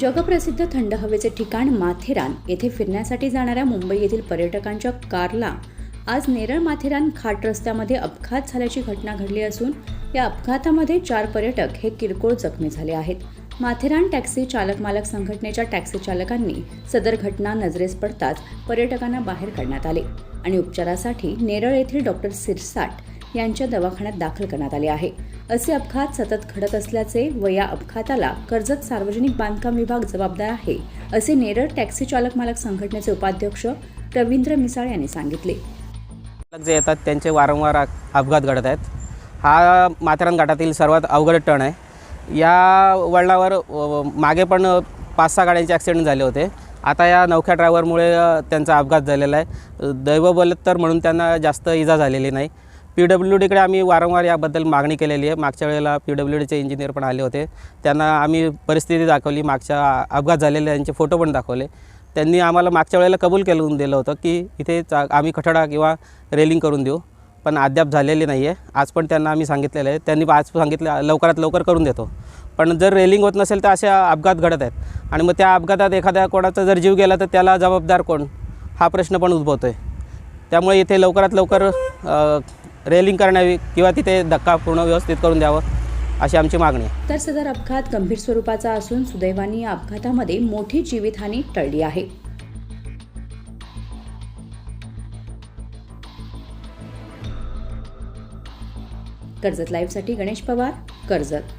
जगप्रसिद्ध थंड हवेचे ठिकाण माथेरान. येथे फिरण्यासाठी जाणाऱ्या मुंबई येथील पर्यटकांच्या कारला आज नेरळ माथेरान खाट रस्त्यामध्ये अपघात झाल्याची घटना घडली असून या अपघातामध्ये चार पर्यटक हे किरकोळ जखमी झाले आहेत. माथेरान टॅक्सी चालक मालक संघटनेच्या टॅक्सी चालकांनी सदर घटना नजरेस पडताच पर्यटकांना बाहेर काढण्यात आले आणि उपचारासाठी नेरळ येथील डॉक्टर सिरसाट यांच्या दवाखान्यात दाखल करण्यात आले आहे. असे अपघात सतत घडत असल्याचे व या अपघाताला कर्जत सार्वजनिक बांधकाम विभाग जबाबदार आहे असे नेरळ टॅक्सी चालक मालक संघटनेचे उपाध्यक्ष रवींद्र मिसाळ यांनी सांगितले. जे येतात त्यांचे वारंवार अपघात घडत आहेत. हा माथेरान घाटातील सर्वात अवघड टण आहे. या वळणावर मागे पण पाच सहा गाड्यांचे ॲक्सिडेंट झाले होते. आता या नौख्या ड्रायव्हरमुळे त्यांचा अपघात झालेला आहे. दैवबलत्तर म्हणून त्यांना जास्त इजा झालेली नाही. पी डब्ल्यू डीकडे आम्ही वारंवार याबद्दल मागणी केलेली आहे. मागच्या वेळेला पी डब्ल्यू डीचे इंजिनियर पण आले होते. त्यांना आम्ही परिस्थिती दाखवली. मागच्या अपघात झालेले त्यांचे फोटो पण दाखवले. त्यांनी आम्हाला मागच्या वेळेला कबूल केलं दिलं होतं की इथे चा आम्ही खटाडा किंवा रेलिंग करून देऊ. पण अद्याप झालेली नाही आहे आज पण त्यांना आम्ही सांगितलेलं आहे. त्यांनी आज सांगितलं लवकरात लवकर करून देतो. पण जर रेलिंग होत नसेल तर असे अपघात घडत आहेत. आणि मग त्या अपघातात एखाद्या कोणाचा जर जीव गेला तर त्याला जबाबदार कोण? हा प्रश्न पण उद्भवतो आहे त्यामुळे इथे लवकरात लवकर रेलिंग करण्यावी किंवा तिथे धक्का पूर्ण व्यवस्थित करून द्यावं अशी आमची मागणी आहे. तर सदर अपघात गंभीर स्वरूपाचा असून सुदैवाने या अपघातामध्ये मोठी जीवितहानी टळली आहे. कर्जत लाईव्हसाठी गणेश पवार कर्जत.